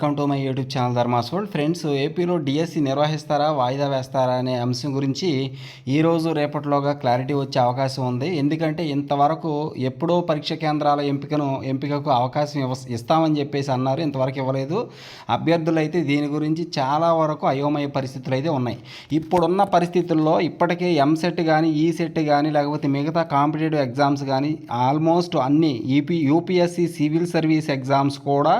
Welcome to my YouTube channel Dharma's world. Friends ఏపీలో DSC నిర్వహిస్తారా వాయిదా వేస్తారా అనే అంశం గురించి ఈరోజు రేపటిలోగా క్లారిటీ వచ్చే అవకాశం ఉంది. ఎందుకంటే ఇంతవరకు ఎప్పుడో పరీక్ష కేంద్రాల ఎంపికను ఎంపికకు అవకాశం ఇవ్వ ఇస్తామని చెప్పేసి అన్నారు. ఇంతవరకు ఇవ్వలేదు. అభ్యర్థులు అయితే దీని గురించి చాలా వరకు అయోమయ పరిస్థితులు అయితే ఉన్నాయి. ఇప్పుడున్న పరిస్థితుల్లో ఇప్పటికే ఎంసెట్ కానీ ఈ సెట్ కానీ లేకపోతే మిగతా కాంపిటేటివ్ ఎగ్జామ్స్ కానీ ఆల్మోస్ట్ అన్ని ఈపీ యూపీఎస్సి సివిల్ సర్వీస్ ఎగ్జామ్స్ కూడా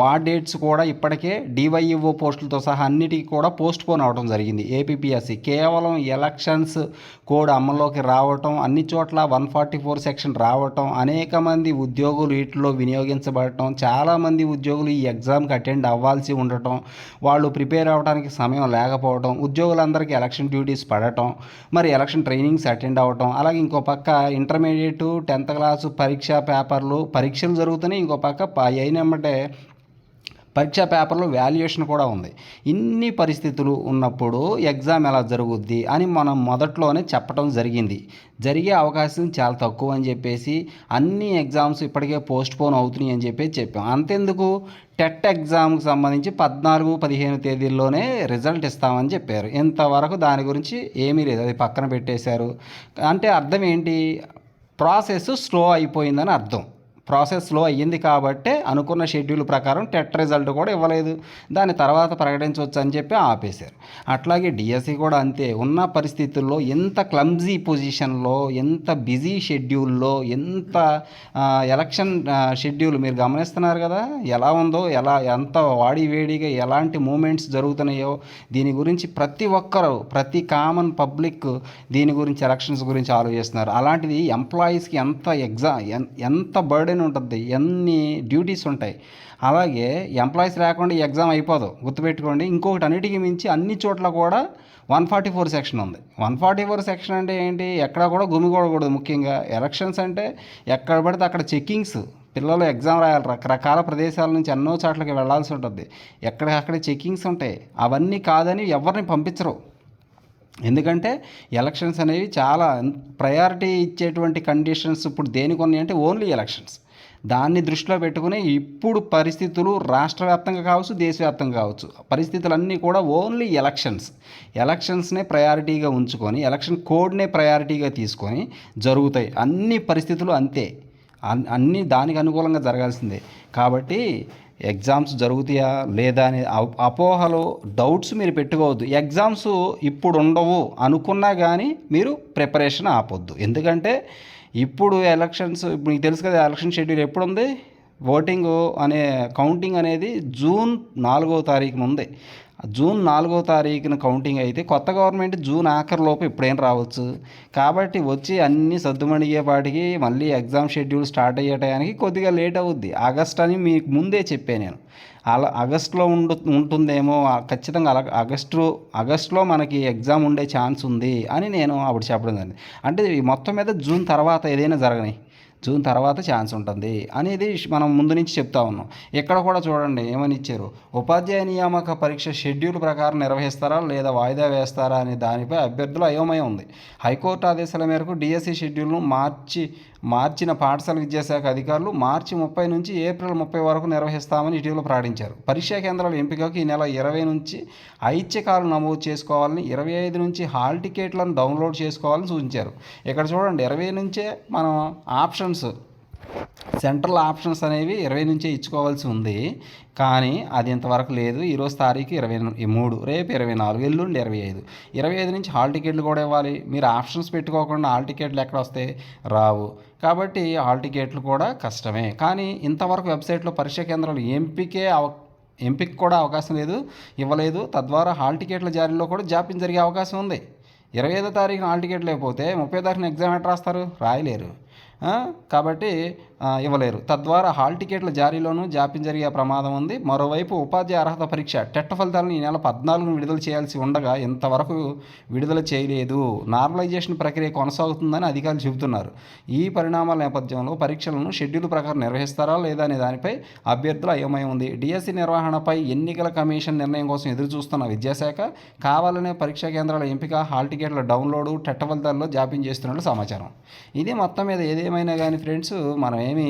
వా డేట్స్ కూడా ఇప్పటికే డివైఈఓ పోస్టులతో సహా అన్నిటికీ కూడా పోస్ట్ పోన్ అవడం జరిగింది ఏపీపీఎస్సి కేవలం ఎలక్షన్స్ కోడ్ అమల్లోకి రావటం అన్ని చోట్ల వన్ ఫార్టీ ఫోర్ సెక్షన్ రావటం అనేక మంది ఉద్యోగులు వీటిలో వినియోగించబడటం చాలామంది ఉద్యోగులు ఈ ఎగ్జామ్కి అటెండ్ అవ్వాల్సి ఉండటం వాళ్ళు ప్రిపేర్ అవ్వడానికి సమయం లేకపోవడం ఉద్యోగులందరికీ ఎలక్షన్ డ్యూటీస్ పడటం మరి ఎలక్షన్ ట్రైనింగ్స్ అటెండ్ అవ్వటం అలాగే ఇంకో పక్క ఇంటర్మీడియట్ టెన్త్ క్లాసు పరీక్ష పేపర్లు పరీక్షలు జరుగుతున్నాయి ఇంకో పక్క అయినమ్మటే పరీక్ష పేపర్లో వాల్యుయేషన్ కూడా ఉంది. ఇన్ని పరిస్థితులు ఉన్నప్పుడు ఎగ్జామ్ ఎలా జరుగుద్ది అని మనం మొదట్లోనే చెప్పడం జరిగింది. జరిగే అవకాశం చాలా తక్కువ అని చెప్పేసి అన్ని ఎగ్జామ్స్ ఇప్పటికే పోస్ట్ పోన్ అవుతున్నాయి అని చెప్పేసి చెప్పాం. అంతెందుకు? టెట్ ఎగ్జామ్కి సంబంధించి పద్నాలుగు పదిహేను తేదీల్లోనే రిజల్ట్ ఇస్తామని చెప్పారు. ఇంతవరకు దాని గురించి ఏమీ లేదు. అది పక్కన పెట్టేశారు. అంటే అర్థం ఏంటి? ప్రాసెస్ స్లో అయిపోయిందని అర్థం. ప్రాసెస్లో అయ్యింది కాబట్టే అనుకున్న షెడ్యూల్ ప్రకారం టెట్ రిజల్ట్ కూడా ఇవ్వలేదు. దాని తర్వాత ప్రకటించవచ్చు అని చెప్పి ఆపేశారు. అట్లాగే డిఎస్సి కూడా అంతే. ఉన్న పరిస్థితుల్లో ఎంత క్లమ్జీ పొజిషన్లో ఎంత బిజీ షెడ్యూల్లో ఎంత ఎలక్షన్ షెడ్యూల్ మీరు గమనిస్తున్నారు కదా? ఎలా ఉందో ఎలా ఎంత వాడి వేడిగా ఎలాంటి మూమెంట్స్ జరుగుతున్నాయో దీని గురించి ప్రతి ఒక్కరు ప్రతి కామన్ పబ్లిక్ దీని గురించి ఎలక్షన్స్ గురించి ఆలోచిస్తున్నారు. అలాంటిది ఎంప్లాయీస్కి ఎంత ఎగ్జామ్ ఎంత బర్డెన్ ఉంటుంది. ఎన్ని డ్యూటీస్ ఉంటాయి. అలాగే ఎంప్లాయీస్ లేకుండా ఈ ఎగ్జామ్ అయిపోదు. గుర్తుపెట్టుకోండి. ఇంకొకటి అన్నిటికీ మించి అన్ని చోట్ల కూడా వన్ ఫార్టీ ఫోర్ సెక్షన్ ఉంది. వన్ ఫార్టీ ఫోర్ సెక్షన్ అంటే ఏంటి? ఎక్కడ కూడా గుమిగూడకూడదు ముఖ్యంగా. ఎలక్షన్స్ అంటే ఎక్కడ పడితే అక్కడ చెక్కింగ్స్. పిల్లలు ఎగ్జామ్ రాయాలి. రకరకాల ప్రదేశాల నుంచి ఎన్నో చోట్లకి వెళ్ళాల్సి ఉంటుంది. ఎక్కడికక్కడ చెక్కింగ్స్ ఉంటాయి. అవన్నీ కాదని ఎవరిని పంపించరు. ఎందుకంటే ఎలక్షన్స్ అనేవి చాలా ప్రయారిటీ ఇచ్చేటువంటి కండిషన్స్ ఇప్పుడు దేనికి ఉన్నాయంటే ఓన్లీ ఎలక్షన్స్. దాన్ని దృష్టిలో పెట్టుకుని ఇప్పుడు పరిస్థితులు రాష్ట్ర వ్యాప్తంగా కావచ్చు దేశవ్యాప్తంగా కావచ్చు. పరిస్థితులన్నీ కూడా ఓన్లీ ఎలక్షన్స్. ఎలక్షన్స్నే ప్రయారిటీగా ఉంచుకొని ఎలక్షన్ కోడ్నే ప్రయారిటీగా తీసుకొని జరుగుతాయి. అన్ని పరిస్థితులు అంతే. అన్నీ దానికి అనుకూలంగా జరగాల్సిందే. కాబట్టి ఎగ్జామ్స్ జరుగుతాయా లేదా అనే అపోహలు డౌట్స్ మీరు పెట్టుకోవద్దు. ఎగ్జామ్స్ ఇప్పుడు ఉండవు అనుకున్నా కానీ మీరు ప్రిపరేషన్ ఆపొద్దు. ఎందుకంటే ఇప్పుడు ఎలక్షన్స్ ఇప్పుడు మీకు తెలుసు కదా ఎలక్షన్ షెడ్యూల్ ఎప్పుడు ఉంది ఓటింగ్ అనే కౌంటింగ్ అనేది జూన్ నాలుగో తారీఖున ఉంది. జూన్ నాలుగో తారీఖున కౌంటింగ్ అయితే కొత్త గవర్నమెంట్ జూన్ ఆఖరిలోపు ఇప్పుడేం రావచ్చు? కాబట్టి వచ్చి అన్ని సర్దుమణిగేపాటికి మళ్ళీ ఎగ్జామ్ షెడ్యూల్ స్టార్ట్ అయ్యే టయానికి కొద్దిగా లేట్ అవుద్ది. ఆగస్ట్ అని మీకు ముందే చెప్పాను నేను. అలా ఆగస్ట్లో ఉండు ఉంటుందేమో ఖచ్చితంగా అలా ఆగస్టు ఆగస్ట్లో మనకి ఎగ్జామ్ ఉండే ఛాన్స్ ఉంది అని నేను అప్పుడు చెప్పడం జరిగింది. అంటే మొత్తం మీద జూన్ తర్వాత ఏదైనా జరగని జూన్ తర్వాత ఛాన్స్ ఉంటుంది అనేది మనం ముందు నుంచి చెప్తా ఉన్నాం. ఇక్కడ కూడా చూడండి ఏమని ఇచ్చారు? ఉపాధ్యాయ నియామక పరీక్ష షెడ్యూల్ ప్రకారం నిర్వహిస్తారా లేదా వాయిదా వేస్తారా అనే దానిపై అభ్యర్థులు అయోమయం ఉంది. హైకోర్టు ఆదేశాల మేరకు డిఎస్సి షెడ్యూల్ను మార్చి మార్చిన పాఠశాల విద్యాశాఖ అధికారులు మార్చి ముప్పై నుంచి ఏప్రిల్ ముప్పై వరకు నిర్వహిస్తామని ఇటీవల ప్రకటించారు. పరీక్షా కేంద్రాల ఎంపికకు ఈ నెల ఇరవై నుంచి ఐచ్ఛికాలు నమోదు చేసుకోవాలని ఇరవై ఐదు నుంచి హాల్ టికెట్లను డౌన్లోడ్ చేసుకోవాలని సూచించారు. ఇక్కడ చూడండి ఇరవై నుంచే మనం ఆప్షన్స్ సెంట్రల్ ఆప్షన్స్ అనేవి ఇరవై నుంచే ఇచ్చుకోవాల్సి ఉంది. కానీ అది ఇంతవరకు లేదు. ఈరోజు తారీఖు ఇరవై మూడు రేపు ఇరవై నాలుగు ఎల్లుండి ఇరవై ఐదు. ఇరవై ఐదు నుంచి హాల్ టికెట్లు కూడా ఇవ్వాలి. మీరు ఆప్షన్స్ పెట్టుకోకుండా హాల్ టికెట్లు ఎక్కడ వస్తాయి రావు. కాబట్టి హాల్ టికెట్లు కూడా కష్టమే. కానీ ఇంతవరకు వెబ్సైట్లో పరీక్ష కేంద్రాలు ఎంపికే అవ ఎంపిక కూడా అవకాశం లేదు ఇవ్వలేదు. తద్వారా హాల్ టికెట్ల జారీలో కూడా జాప్యం జరిగే అవకాశం ఉంది. ఇరవై ఐదో తారీఖున హాల్ టికెట్ లేకపోతే ముప్పై తారీఖున ఎగ్జామ్ ఎట్ రాస్తారు? రాయలేరు. కాబట్టి ఇవ్వలేరు. తద్వారా హాల్ టికెట్ల జారీలోనూ జాప్యం జరిగే ప్రమాదం ఉంది. మరోవైపు ఉపాధ్యాయ అర్హత పరీక్ష టెట్ ఫలితాలను ఈ నెల పద్నాలుగును విడుదల చేయాల్సి ఉండగా ఇంతవరకు విడుదల చేయలేదు. నార్మలైజేషన్ ప్రక్రియ కొనసాగుతుందని అధికారులు చెబుతున్నారు. ఈ పరిణామాల నేపథ్యంలో పరీక్షలను షెడ్యూల్ ప్రకారం నిర్వహిస్తారా లేదా అనే దానిపై అభ్యర్థుల అయోమయం ఉంది. డిఎస్సి నిర్వహణపై ఎన్నికల కమిషన్ నిర్ణయం కోసం ఎదురు చూస్తున్న విద్యాశాఖ కావాలనే పరీక్షా కేంద్రాల ఎంపిక హాల్ టికెట్ల డౌన్లోడు టెట్ ఫలితాల్లో జాప్యం చేస్తున్నట్లు సమాచారం. ఇది మొత్తం మీద ఏమైనా కానీ ఫ్రెండ్స్ మనం ఏమి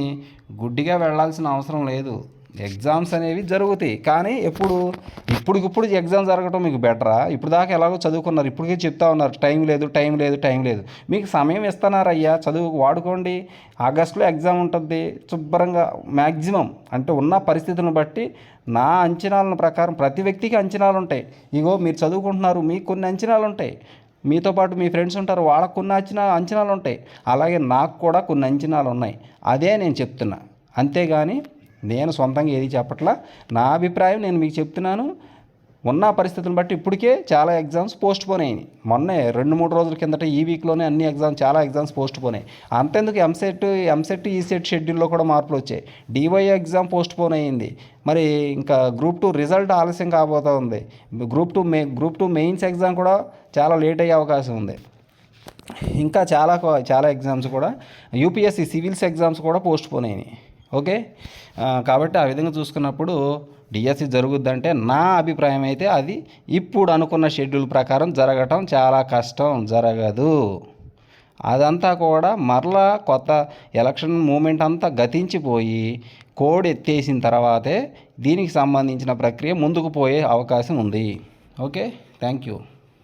గుడ్డిగా వెళ్ళాల్సిన అవసరం లేదు. ఎగ్జామ్స్ అనేవి జరుగుతాయి. కానీ ఎప్పుడు? ఇప్పుడికిప్పుడు ఎగ్జామ్ జరగటం మీకు బెటరా? ఇప్పుడు దాకా ఎలాగో చదువుకున్నారు. ఇప్పటికే చెప్తా ఉన్నారు. టైం లేదు టైం లేదు టైం లేదు. మీకు సమయం ఇస్తున్నారు అయ్యా? చదువు వాడుకోండి. ఆగస్టులో ఎగ్జామ్ ఉంటుంది. శుభ్రంగా మ్యాక్సిమం అంటే ఉన్న పరిస్థితులను బట్టి నా అంచనాలను ప్రకారం ప్రతి వ్యక్తికి అంచనాలు ఉంటాయి. ఇగో మీరు చదువుకుంటున్నారు మీకు కొన్ని అంచనాలు ఉంటాయి. మీతో పాటు మీ ఫ్రెండ్స్ ఉంటారు వాళ్ళకు కొన్ని అంచనా అంచనాలు ఉంటాయి. అలాగే నాకు కూడా కొన్ని అంచనాలు ఉన్నాయి. అదే నేను చెప్తున్నా. అంతేగాని నేను సొంతంగా ఏది చెప్పట్లా నా అభిప్రాయం నేను మీకు చెప్తున్నాను. ఉన్న పరిస్థితులను బట్టి ఇప్పటికే చాలా ఎగ్జామ్స్ పోస్ట్ పోన్ అయినాయి. మొన్నే రెండు మూడు రోజుల కిందట ఈ వీక్లోనే అన్ని ఎగ్జామ్స్ చాలా ఎగ్జామ్స్ పోస్ట్ పోన్ అయ్యాయి అంతెందుకు ఎంసెట్ ఎంసెట్ ఈసెట్ షెడ్యూల్లో కూడా మార్పులు వచ్చాయి. డివై ఎగ్జామ్ పోస్ట్ పోన్ అయ్యింది మరి ఇంకా గ్రూప్ టూ రిజల్ట్ ఆలస్యం కాబోతా ఉంది. Group two may group two mains exam కూడా చాలా లేట్ అయ్యే అవకాశం ఉంది. ఇంకా చాలా చాలా ఎగ్జామ్స్ కూడా యూపీఎస్సి సివిల్స్ ఎగ్జామ్స్ కూడా పోస్ట్ పోన్ అయినాయి. ఓకే? కాబట్టి ఆ విధంగా చూసుకున్నప్పుడు డిఎస్సి జరుగుద్దంటే నా అభిప్రాయం అయితే అది ఇప్పుడు అనుకున్న షెడ్యూల్ ప్రకారం జరగటం చాలా కష్టం జరగదు. అదంతా కూడా మరలా కొత్త ఎలక్షన్ మూమెంట్ అంతా గతించిపోయి కోడ్ ఎత్తేసిన తర్వాతే దీనికి సంబంధించిన ప్రక్రియ ముందుకు పోయే అవకాశం ఉంది. ఓకే? Thank you.